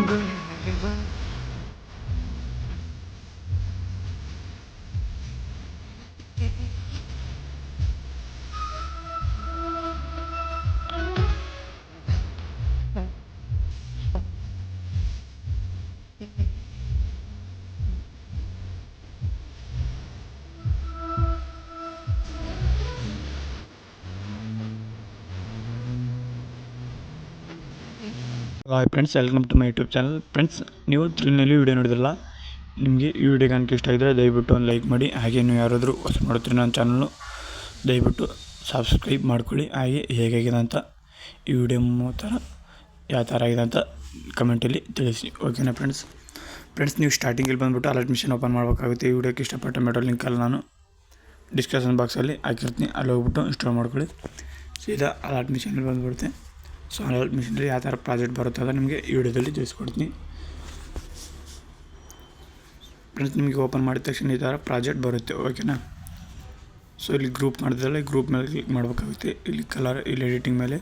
good hi friends welcome to my YouTube channel friends ನೀವು ತ್ರಿನಲ್ಲಿ video ನೋಡಿದ್ರಲ್ಲ? ನಿಮಗೆ ಈ ವಿಡಿಯೋ ಕನಕ ಇಷ್ಟ ಆಗಿದ್ರೆ ದಯವಿಟ್ಟು ಒಂದು ಲೈಕ್ ಮಾಡಿ. ಹಾಗೆ ನೀವು ಯಾರಾದರೂ ಹೊಸ ನೋಡ್ತೀರಿ ನನ್ನ ಚಾನಲ್ನು ದಯವಿಟ್ಟು ಸಬ್ಸ್ಕ್ರೈಬ್ ಮಾಡ್ಕೊಳ್ಳಿ. ಹಾಗೆ ಹೇಗಾಗಿದೆ ಅಂತ ಈ ವಿಡಿಯೋ ಥರ ಯಾವ ಥರ ಆಗಿದೆ ಅಂತ ಕಮೆಂಟಲ್ಲಿ ತಿಳಿಸಿ. ಓಕೆನಾ ಫ್ರೆಂಡ್ಸ್ ಫ್ರೆಂಡ್ಸ್ ನೀವು ಸ್ಟಾರ್ಟಿಂಗಲ್ಲಿ ಬಂದುಬಿಟ್ಟು ಅಲರ್ಟ್ ಮಿಷನ್ ಓಪನ್ ಮಾಡಬೇಕಾಗುತ್ತೆ. ಈ ವಿಡಿಯೋಕ್ಕೆ ಇಷ್ಟಪಟ್ಟ ಮೆಟೋ ಲಿಂಕಲ್ಲಿ ನಾನು ಡಿಸ್ಕ್ರಿಪ್ಷನ್ ಬಾಕ್ಸಲ್ಲಿ ಹಾಕಿರ್ತೀನಿ. ಅಲ್ಲಿ ಹೋಗ್ಬಿಟ್ಟು ಇನ್ಸ್ಟಾಲ್ ಮಾಡ್ಕೊಳ್ಳಿ. ಸೀದಾ ಅಲರ್ಟ್ ಮಿಷನಲ್ಲಿ ಬಂದುಬಿಡುತ್ತೆ. ಸೊ ಅಲರ್ಟ್ ಮಿಷನಲ್ಲಿ ಯಾವ ಥರ ಪ್ರಾಜೆಕ್ಟ್ ಬರುತ್ತೆ ಅದು ನಿಮಗೆ ಈ ವಿಡಿಯೋದಲ್ಲಿ ತಿಳಿಸ್ಕೊಡ್ತೀನಿ. ಫ್ರೆಂಡ್ಸ್ ನಿಮಗೆ ಓಪನ್ ಮಾಡಿದ ತಕ್ಷಣ ಈ ಥರ ಪ್ರಾಜೆಕ್ಟ್ ಬರುತ್ತೆ ಓಕೆನಾ ಸೊ ಇಲ್ಲಿ ಗ್ರೂಪ್ ಮಾಡಿದ್ರಲ್ಲ ಗ್ರೂಪ್ ಮೇಲೆ ಕ್ಲಿಕ್ ಮಾಡಬೇಕಾಗುತ್ತೆ. ಇಲ್ಲಿ ಕಲರ್ ಇಲ್ಲಿ ಎಡಿಟಿಂಗ್ ಮೇಲೆ.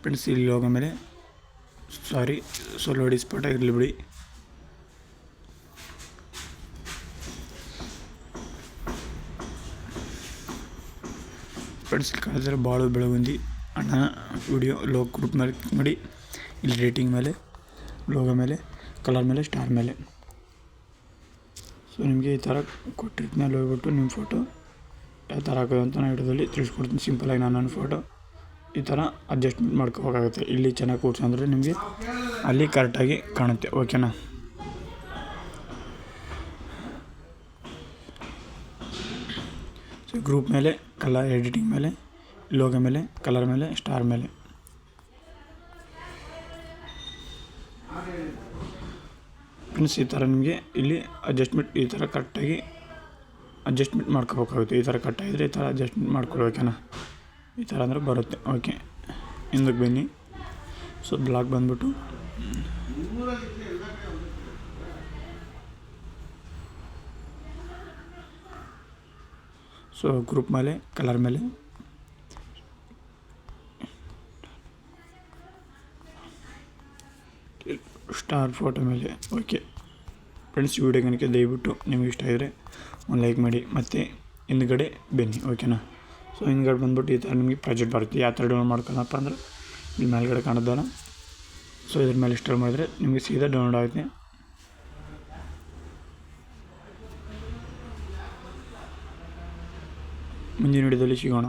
ಫ್ರೆಂಡ್ಸ್ ಇಲ್ಲಿ ಹೋಗೋ ಮೇಲೆ. ಸಾರಿ ಸೊ ಲೋಡಿ ಇರಲಿ ಬಿಡಿ. ಫ್ರೆಂಡ್ಸ್ ಇಲ್ಲಿ ಕಾಣಿದ್ರೆ ಬಾಳು ಬೆಳಗುಂದಿ. ಅಣ್ಣ, ವಿಡಿಯೋ ಲೋಗ್ ಗ್ರೂಪ್ ಮೇಲೆ ಮಾಡಿ, ಇಲ್ಲಿ ರೇಟಿಂಗ್ ಮೇಲೆ ಲೋಗೋ ಮೇಲೆ ಕಲರ್ ಮೇಲೆ ಸ್ಟಾರ್ ಮೇಲೆ. ಸೊ ನಿಮಗೆ ಈ ಥರ ಅಲ್ಲಿ ಹೋಗ್ಬಿಟ್ಟು ನಿಮ್ಮ ಫೋಟೋ ಯಾವ ಥರ ಹಾಕೋದು ಅಂತ ನಾನು ಹಿಡಿದಲ್ಲಿ ತಿಳಿಸ್ಕೊಡ್ತೀನಿ. ಸಿಂಪಲಾಗಿ ನಾನು ನನ್ನ ಫೋಟೋ ಈ ಥರ ಅಡ್ಜಸ್ಟ್ಮೆಂಟ್ ಮಾಡ್ಕೋಬೇಕಾಗುತ್ತೆ ಇಲ್ಲಿ ಚೆನ್ನಾಗಿ ಕೂರ್ಸಂದ್ರೆ ನಿಮಗೆ ಅಲ್ಲಿ ಕರೆಕ್ಟಾಗಿ ಕಾಣುತ್ತೆ. ಓಕೆನಾ ಸೊ ಗ್ರೂಪ್ ಮೇಲೆ ಕಲರ್ ಎಡಿಟಿಂಗ್ ಮೇಲೆ ಲೋಗೋ ಮೇಲೆ, ಕಲರ್ ಮೇಲೆ, ಸ್ಟಾರ್ ಮೇಲೆ. ಫ್ರೆಂಡ್ಸ್ ಈ ಥರ ನಿಮಗೆ ಇಲ್ಲಿ ಅಡ್ಜಸ್ಟ್ಮೆಂಟ್ ಈ ಥರ ಕರೆಕ್ಟಾಗಿ ಅಡ್ಜಸ್ಟ್ಮೆಂಟ್ ಮಾಡ್ಕೋಬೇಕಾಗುತ್ತೆ. ಈ ಥರ ಕಟ್ಟಾಗಿದ್ರೆ ಈ ಥರ ಅಡ್ಜಸ್ಟ್ಮೆಂಟ್ ಮಾಡ್ಕೊಳ್ಬೇಕೇನ? ಈ ಥರ ಅಂದರೆ ಬರುತ್ತೆ. ಓಕೆ ಹಿಂದಕ್ಕೆ ಬನ್ನಿ. ಸೊ ಬ್ಲಾಕ್ ಬಂದ್ಬಿಟ್ಟು. ಸೊ ಗ್ರೂಪ್ ಮೇಲೆ, ಕಲರ್ ಮೇಲೆ. ಸ್ಟಾರ್ ಫೋಟೋ ಮೇಲೆ. ಓಕೆ. ಫ್ರೆಂಡ್ಸ್ ವಿಡಿಯೋ ಕనుక ದಯವಿಟ್ಟು ನಿಮಗೆ ಇಷ್ಟ ಆಗಿದ್ರೆ ಒಂದು ಲೈಕ್ ಮಾಡಿ, ಮತ್ತು ಹಿಂದ್ಗಡೆ ಬನ್ನಿ, ಓಕೆನಾ? ಸೊ ಹಿಂದ್ಗಡೆ ಬಂದ್ಬಿಟ್ಟು ಈ ಥರ ನಿಮಗೆ ಪ್ರಾಜೆಕ್ಟ್ ಬರುತ್ತೆ. ಯಾವ ಥರ ಡೌನ್ಲೋಡ್ ಮಾಡ್ಕೊಳ್ಳಪ್ಪ ಅಂದ್ರೆ ಇಲ್ಲಿ ಮೇಲ್ಗಡೆ ಕಾಣೋದಲ್ಲ ಸೊ ಇದ್ರ ಮೇಲೆ ಇನ್ಸ್ಟಾಲ್ ಮಾಡಿದ್ರೆ ನಿಮಗೆ ಸೀದಾ ಡೌನ್ಲೋಡ್ ಆಗುತ್ತೆ. ಮುಂದಿನ ವಿಡಿಯೋದಲ್ಲಿ ಸಿಗೋಣ.